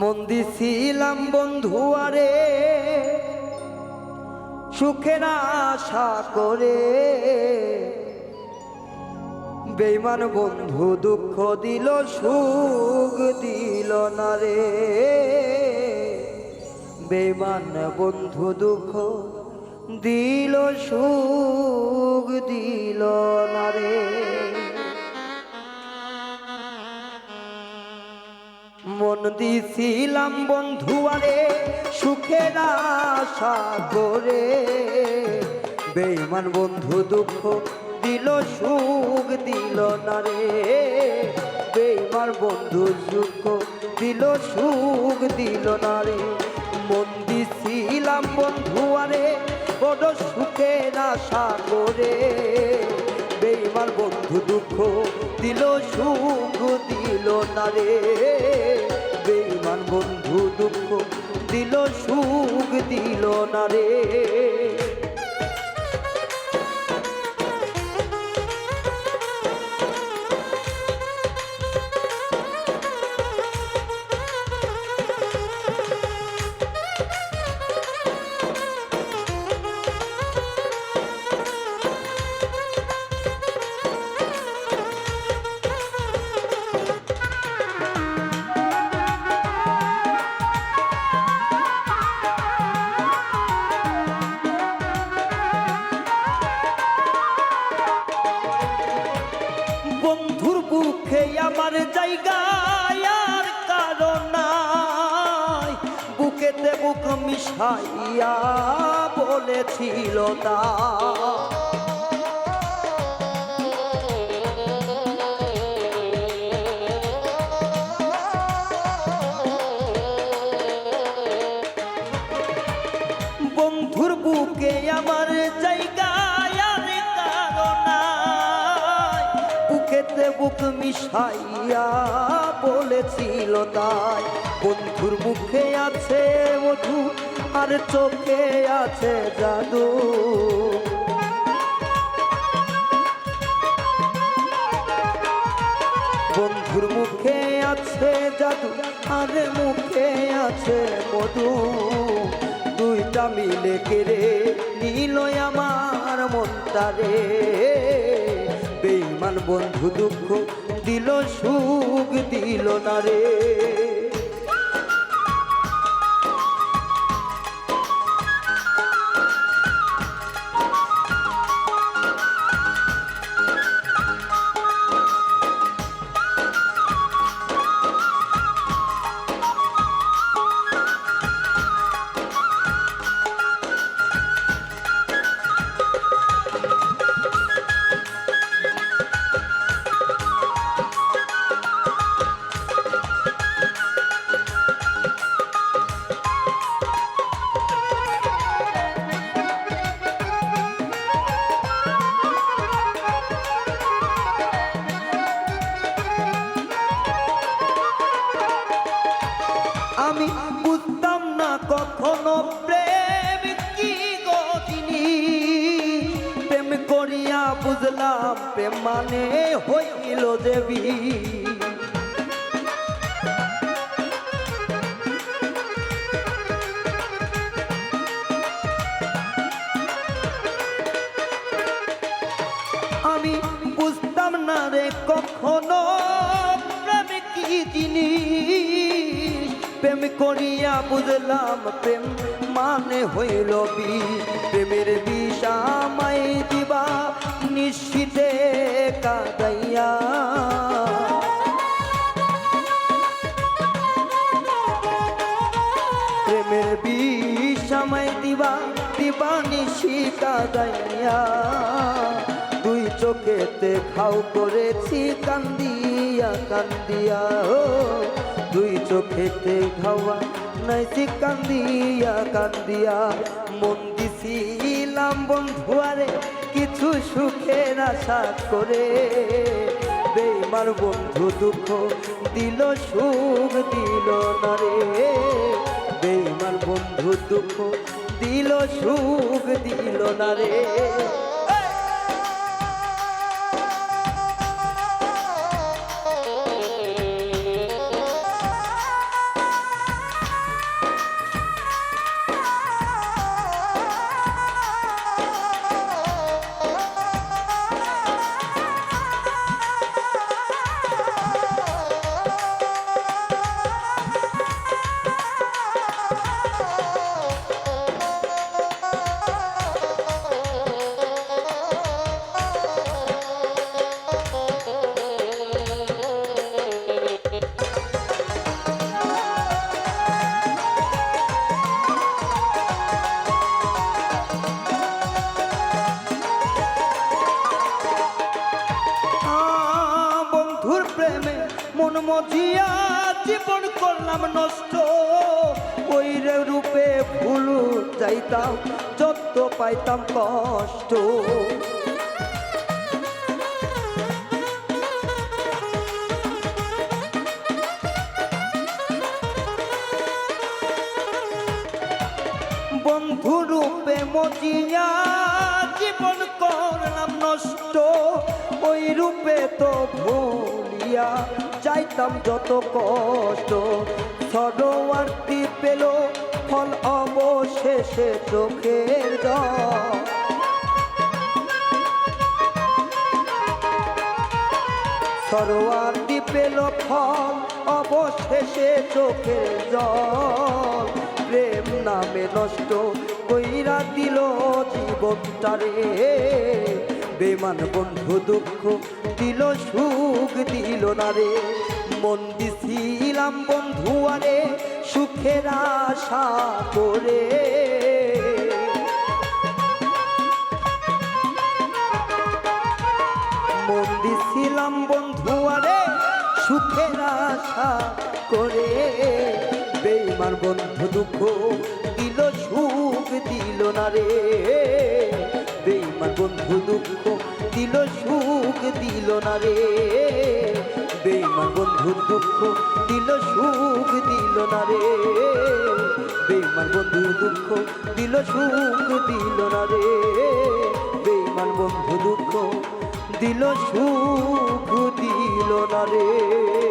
মন দিছিলাম বন্ধু আরে, সুখের আশা করে। বেইমান বন্ধু দুঃখ দিল, সুখ দিল না রে। বেইমান বন্ধু দুঃখ দিল, সুখ দিল না রে। দিছিলাম বন্ধু আরে, সুখের আশা করে। বেইমান বন্ধু দুঃখ দিল, সুখ দিল না রে। বেইমান বন্ধু সুখ দিল সুখ দিল না রে। মন দিছিলাম বন্ধু আরে, বড় সুখের আশা করে। বন্ধু দুঃখ দিল, সুখ দিল না রে। বেইমান বন্ধু দুঃখ দিল সুখ দিল না রে। জায়গায় বুকেতে বুক মিশাইয়া বলেছিল তা। বন্ধুর বুকে আমার বুক মিশাইয়া বলেছিল তাই। বন্ধুর মুখে আছে মধু, আর চোখে আছে জাদু। বন্ধুর মুখে আছে জাদু, আর মুখে আছে মধু। দুইটা মিলে কেড়ে নিল আমার মনটা রে। বেইমান বন্ধু দুঃখ দিল সুখ দিল না রে। আমি বুঝতাম না কখনো প্রেম কি গো জিনিস প্রেম করিয়া বুঝলাম, প্রেম মানে হইল দেবী প্রেম করিয়া বুঝলাম, প্রেম মানে হইল বি প্রেমের বিষ আমায় দিবা, নিশ্চিতে কাদাইয়া। প্রেমের বিষ আমায় দিবা দিবা নিশি কাদাইয়া দুই চোখেতে খাও করেছি, কান্দিয়া কান্দিয়া দুই চোখেতে খাওয়া নাইছি কান্দিয়া কান্দিয়া মন দিছিলাম বন্ধুয়ারে, কিছু সুখের আশা করে। বেমার বন্ধু দুঃখ দিল, সুখ দিল না রে। বেইমান বন্ধু দুঃখ দিল, সুখ দিল না রে। মজিয়া জীবন করলাম নষ্ট। ওই রূপে ভুল যাইতাম যত পাইতাম, কষ্ট। বন্ধু রূপে মজিয়া জীবন করলাম নষ্ট। ওই রূপে তো ভুলিয়া চাইতাম যত কষ্ট। সরোয়ার্তি পেল ফল অবশেষে চোখের জল। সরোয়ার্তি পেল ফল অবশেষে চোখের জল। প্রেম নামে নষ্ট কইরা দিল জীবনটারে। বেমান বন্ধু দুঃখ, দিল সুখ, দিল না রে। মন দিছিলাম বন্ধু আরে, সুখের আশা করে। মন দিছিলাম বন্ধু আরে, সুখের আশা করে। বেইমান বন্ধু দুঃখ, দিল সুখ, দিল না রে। বন্ধু দুঃখ দিল, সুখ দিল না রে। বেইমান বন্ধু দুঃখ দিল, সুখ দিল না রে। বেইমান বন্ধু দুঃখ দিল, সুখ দিল না রে। বেইমান বন্ধু দুঃখ দিল, সুখ দিল না রে।